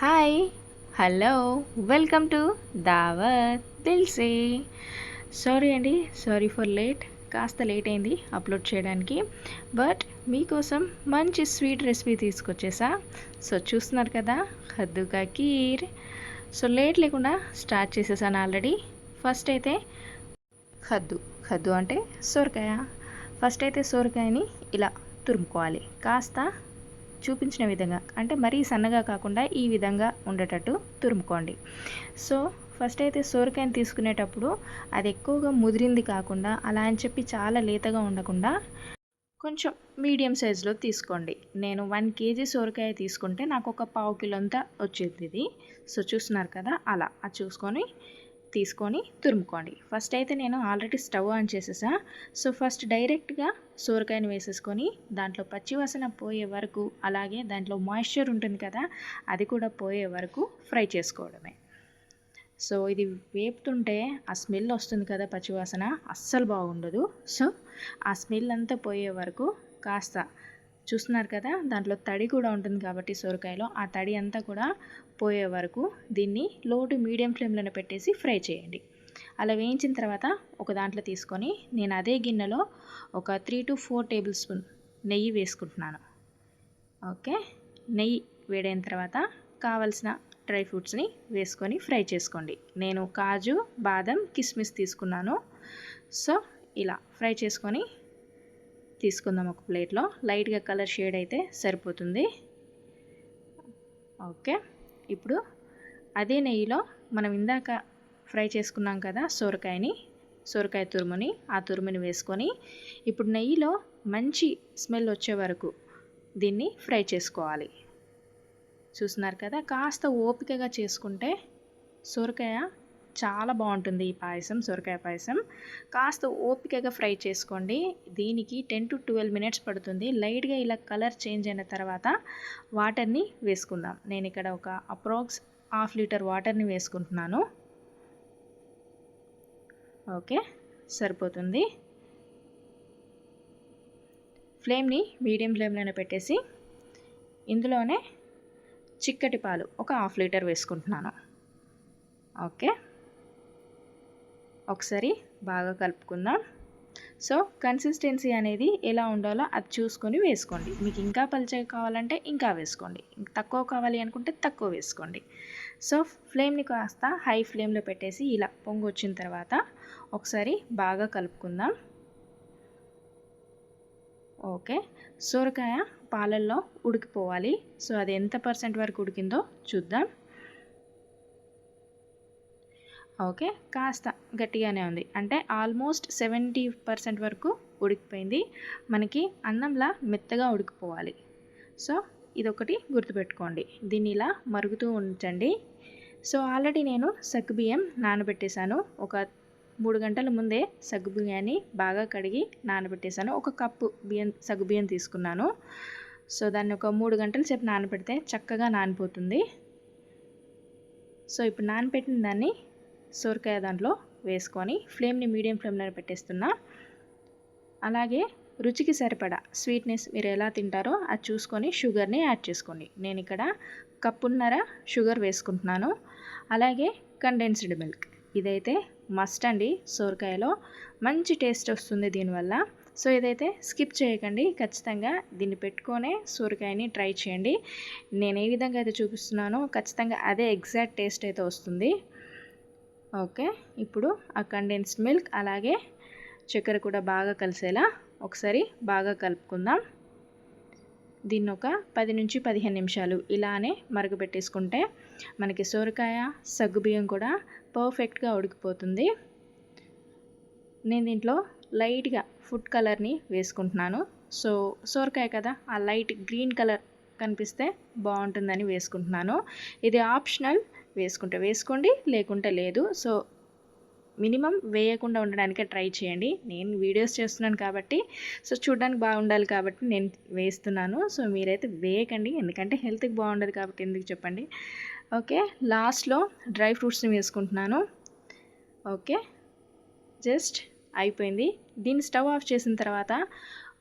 Hi hello welcome to దావత్ దిల్సే sorry అండి సారీ ఫర్ లేట్ కాస్త లేట్ అయింది అప్లోడ్ చేయడానికి. బట్ మీకోసం మంచి స్వీట్ రెసిపీ తీసుకొచ్చేసా. సో చూస్తున్నారు కదా ఖద్దుకా కీర్. సో లేట్ లేకుండా స్టార్ట్ చేసేసాను ఆల్రెడీ ఫస్ట్ అయితే ఖద్దు ఖద్దు అంటే సొరకాయ. ఫస్ట్ అయితే సొరకాయని ఇలా తురుముకోవాలి. కాస్త చూపించిన విధంగా అంటే మరీ సన్నగా కాకుండా ఈ విధంగా ఉండేటట్టు తురుముకోండి. సో ఫస్ట్ అయితే సోరకాయని తీసుకునేటప్పుడు అది ఎక్కువగా ముదిరింది కాకుండా అలా అని చెప్పి చాలా లేతగా ఉండకుండా కొంచెం మీడియం సైజులో తీసుకోండి. నేను వన్ కేజీ సోరకాయ తీసుకుంటే నాకు ఒక పావు కిలో అంతా వచ్చేది ఇది. సో చూస్తున్నారు కదా అలా. అది చూసుకొని తీసుకొని తురుముకోండి. ఫస్ట్ అయితే నేను ఆల్రెడీ స్టవ్ ఆన్ చేసేసా. సో ఫస్ట్ డైరెక్ట్గా సోరకాయను వేసేసుకొని దాంట్లో పచ్చివాసన పోయే వరకు అలాగే దాంట్లో మాయిశ్చర్ ఉంటుంది కదా అది కూడా పోయే వరకు ఫ్రై చేసుకోవడమే. సో ఇది వేపుతుంటే ఆ స్మెల్ వస్తుంది కదా పచ్చివాసన అస్సలు బాగుండదు. సో ఆ స్మెల్ అంతా పోయే వరకు కాస్త చూస్తున్నారు కదా దాంట్లో తడి కూడా ఉంటుంది కాబట్టి సొరకాయలో. ఆ తడి అంతా కూడా పోయే వరకు దీన్ని లో టు మీడియం ఫ్లేమ్లోనే పెట్టేసి ఫ్రై చేయండి. అలా వేయించిన తర్వాత ఒక దాంట్లో తీసుకొని నేను అదే గిన్నెలో ఒక three to four tablespoon నెయ్యి వేసుకుంటున్నాను. ఓకే? నెయ్యి వేడైన తర్వాత కావలసిన డ్రై ఫ్రూట్స్ని వేసుకొని ఫ్రై చేసుకోండి. నేను కాజు బాదం కిస్మిస్ తీసుకున్నాను. సో ఇలా ఫ్రై చేసుకొని తీసుకుందాం ఒక ప్లేట్లో. లైట్గా కలర్ షేడ్ అయితే సరిపోతుంది. ఓకే. ఇప్పుడు అదే నెయ్యిలో మనం ఇందాక ఫ్రై చేసుకున్నాం కదా సొరకాయని సొరకాయ తురుముని ఆ తురుముని వేసుకొని ఇప్పుడు నెయ్యిలో మంచి స్మెల్ వచ్చే వరకు దీన్ని ఫ్రై చేసుకోవాలి. చూస్తున్నారు కదా? కాస్త ఓపికగా చేసుకుంటే సొరకాయ చాలా బాగుంటుంది ఈ పాయసం సొరకాయ పాయసం. కాస్త ఓపికగా ఫ్రై చేసుకోండి. దీనికి టెన్ టు ట్వెల్వ్ మినిట్స్ పడుతుంది. లైట్గా ఇలా కలర్ చేంజ్ అయిన తర్వాత వాటర్ని వేసుకుందాం. నేను ఇక్కడ ఒక అప్రాక్స్ హాఫ్ లీటర్ వాటర్ని వేసుకుంటున్నాను. ఓకే సరిపోతుంది. ఫ్లేమ్ని మీడియం ఫ్లేమ్లోనే పెట్టేసి ఇందులోనే చిక్కటి పాలు ఒక హాఫ్ లీటర్ వేసుకుంటున్నాను. ఓకే. ఒకసారి బాగా కలుపుకుందాం. సో కన్సిస్టెన్సీ అనేది ఎలా ఉండాలో అది చూసుకొని వేసుకోండి. మీకు ఇంకా పల్చగా కావాలంటే ఇంకా వేసుకోండి. తక్కువ కావాలి అనుకుంటే తక్కువ వేసుకోండి. సో ఫ్లేమ్ని కాస్త హై ఫ్లేమ్లో పెట్టేసి ఇలా పొంగు వచ్చిన తర్వాత ఒకసారి బాగా కలుపుకుందాం. ఓకే. సొరకాయ పాలల్లో ఉడికిపోవాలి. సో అది ఎంత పర్సెంట్ వరకు ఉడికిందో చూద్దాం. ఓకే. కాస్త గట్టిగానే ఉంది. అంటే ఆల్మోస్ట్ సెవెంటీ పర్సెంట్ వరకు ఉడికిపోయింది. మనకి అన్నంలా మెత్తగా ఉడికిపోవాలి. సో ఇదొకటి గుర్తుపెట్టుకోండి. దీన్ని ఇలా మరుగుతూ ఉంచండి. సో ఆల్రెడీ నేను సగ్గుబియ్యం నానబెట్టేశాను. ఒక మూడు గంటల ముందే సగ్గుబియ్యాన్ని బాగా కడిగి నానబెట్టేశాను. ఒక కప్పు బియ్యం సగ్గుబియ్యం తీసుకున్నాను. సో దాన్ని ఒక మూడు గంటల సేపు నానబెడితే చక్కగా నానిపోతుంది. సో ఇప్పుడు నానబెట్టిన దాన్ని సొరకాయ దాంట్లో వేసుకొని ఫ్లేమ్ని మీడియం ఫ్లేమ్లో పెట్టేస్తున్నా. అలాగే రుచికి సరిపడా స్వీట్నెస్ మీరు ఎలా తింటారో అది చూసుకొని షుగర్ని యాడ్ చేసుకోండి. నేను ఇక్కడ కప్పున్నర షుగర్ వేసుకుంటున్నాను. అలాగే కండెన్స్డ్ మిల్క్. ఇదైతే మస్ట్ అండి సోరకాయలో. మంచి టేస్ట్ వస్తుంది దీనివల్ల. సో ఇదైతే స్కిప్ చేయకండి. ఖచ్చితంగా దీన్ని పెట్టుకొనే సోరకాయని ట్రై చేయండి. నేను ఏ విధంగా అయితే చూపిస్తున్నానో ఖచ్చితంగా అదే ఎగ్జాక్ట్ టేస్ట్ అయితే వస్తుంది. ఓకే ఇప్పుడు ఆ కండెన్స్డ్ మిల్క్ అలాగే చక్కెర కూడా బాగా కలిసేలా ఒకసారి బాగా కలుపుకుందాం. దీన్ని ఒక పది నుంచి పదిహేను నిమిషాలు ఇలానే మరగబెట్టేసుకుంటే మనకి సోరకాయ సగ్గుబియ్యం కూడా పర్ఫెక్ట్గా ఉడికిపోతుంది. నేను దీంట్లో లైట్గా ఫుడ్ కలర్ని వేసుకుంటున్నాను. సో సోరకాయ కదా ఆ లైట్ గ్రీన్ కలర్ కనిపిస్తే బాగుంటుందని వేసుకుంటున్నాను. ఇది ఆప్షనల్ వేసుకుంటే వేసుకోండి లేకుంటే లేదు. సో మినిమం వేయకుండా ఉండడానికే ట్రై చేయండి. నేను వీడియోస్ చేస్తున్నాను కాబట్టి సో చూడడానికి బాగుండాలి కాబట్టి నేను వేస్తున్నాను. సో మీరైతే వేయకండి ఎందుకంటే హెల్త్కి బాగుండదు కాబట్టి ఎందుకు చెప్పండి. ఓకే లాస్ట్లో డ్రై ఫ్రూట్స్ని వేసుకుంటున్నాను. ఓకే జస్ట్ అయిపోయింది. దీన్ని స్టవ్ ఆఫ్ చేసిన తర్వాత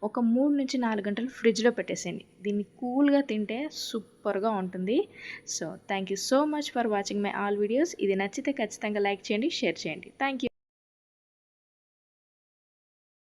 ఒక మూడు నుంచి నాలుగు గంటలు ఫ్రిడ్జ్లో పెట్టేసేయండి. దీన్ని కూల్గా తింటే సూపర్గా ఉంటుంది. So thank you so much for watching my all videos. ఇది నచ్చితే ఖచ్చితంగా లైక్ చేయండి షేర్ చేయండి. Thank you.